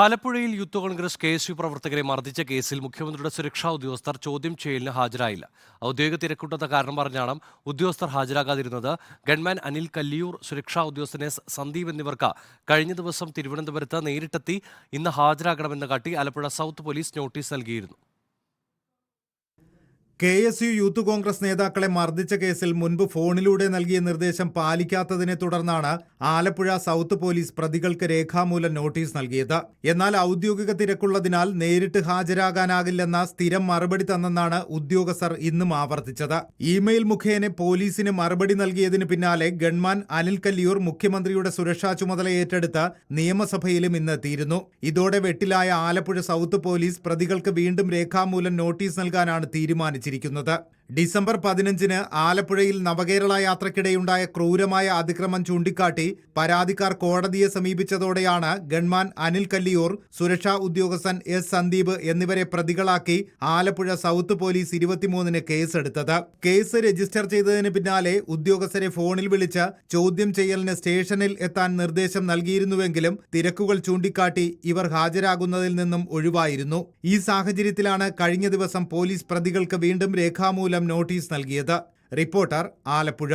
ആലപ്പുഴയിൽ Youth Congress K S U പ്രവർത്തകരെ മർദ്ദിച്ച കേസിൽ മുഖ്യമന്ത്രിയുടെ സുരക്ഷാ ഉദ്യോഗസ്ഥർ ചോദ്യം ചെയ്യലിന് ഹാജരായില്ല. ഔദ്യോഗിക തിരക്കൂട്ടത്തെ കാരണം പറഞ്ഞാണ് ഉദ്യോഗസ്ഥർ ഹാജരാകാതിരുന്നത്. ഗൺമാൻ അനിൽ കല്ലിയൂർ സുരക്ഷാ ഉദ്യോഗസ്ഥനെ സന്ദീപ് എന്നിവർക്ക് കഴിഞ്ഞ ദിവസം തിരുവനന്തപുരത്ത് നേരിട്ടെത്തി ഇന്ന് ഹാജരാകണമെന്ന് കാട്ടി ആലപ്പുഴ സൗത്ത് പോലീസ് നോട്ടീസ് നൽകിയിരുന്നു. K S U Youth Congress നേതാക്കളെ മർദ്ദിച്ച കേസിൽ മുൻപ് ഫോണിലൂടെ നൽകിയ നിർദ്ദേശം പാലിക്കാത്തതിനെ തുടർന്നാണ് ആലപ്പുഴ സൗത്ത് പോലീസ് പ്രതികൾക്ക് രേഖാമൂലം നോട്ടീസ് നൽകിയത്. എന്നാൽ ഔദ്യോഗിക തിരക്കുള്ളതിനാൽ നേരിട്ട് ഹാജരാകാനാകില്ലെന്ന സ്ഥിരം മറുപടി തന്നെന്നാണ് ഉദ്യോഗസ്ഥർ ഇന്നും ആവർത്തിച്ചത്. ഇമെയിൽ മുഖേന പോലീസിന് മറുപടി നൽകിയതിന് പിന്നാലെ ഗൺമാൻ അനിൽ കല്ലിയൂർ മുഖ്യമന്ത്രിയുടെ സുരക്ഷാ ചുമതല ഏറ്റെടുത്ത് നിയമസഭയിലും ഇന്ന് എത്തിയിരുന്നു. ഇതോടെ വെട്ടിലായ ആലപ്പുഴ സൗത്ത് പോലീസ് പ്രതികൾക്ക് വീണ്ടും രേഖാമൂലം നോട്ടീസ് നൽകാനാണ് തീരുമാനിച്ചിരിക്കുന്നത് ഡിസംബർ പതിനഞ്ചിന് ആലപ്പുഴയിൽ നവകേരള യാത്രക്കിടെയുണ്ടായ ക്രൂരമായ അതിക്രമം ചൂണ്ടിക്കാട്ടി പരാതിക്കാർ കോടതിയെ സമീപിച്ചതോടെയാണ് ഗൺമാൻ അനിൽ കല്ലിയൂർ സുരക്ഷാ ഉദ്യോഗസ്ഥൻ എസ് സന്ദീപ് എന്നിവരെ പ്രതികളാക്കി ആലപ്പുഴ സൗത്ത് പോലീസ് ഇരുപത്തിമൂന്നിന് കേസെടുത്തത്. കേസ് രജിസ്റ്റർ ചെയ്തതിന് പിന്നാലെ ഉദ്യോഗസ്ഥരെ ഫോണിൽ വിളിച്ച് ചോദ്യം ചെയ്യലിന് സ്റ്റേഷനിൽ എത്താൻ നിർദ്ദേശം നൽകിയിരുന്നുവെങ്കിലും തിരക്കുകൾ ചൂണ്ടിക്കാട്ടി ഇവർ ഹാജരാകുന്നതിൽ നിന്നും ഒഴിവായിരുന്നു. ഈ സാഹചര്യത്തിലാണ് കഴിഞ്ഞ ദിവസം പോലീസ് പ്രതികൾക്ക് വീണ്ടും രേഖാമൂലം നോട്ടീസ് നൽകിയത്. റിപ്പോർട്ടർ ആലപ്പുഴ.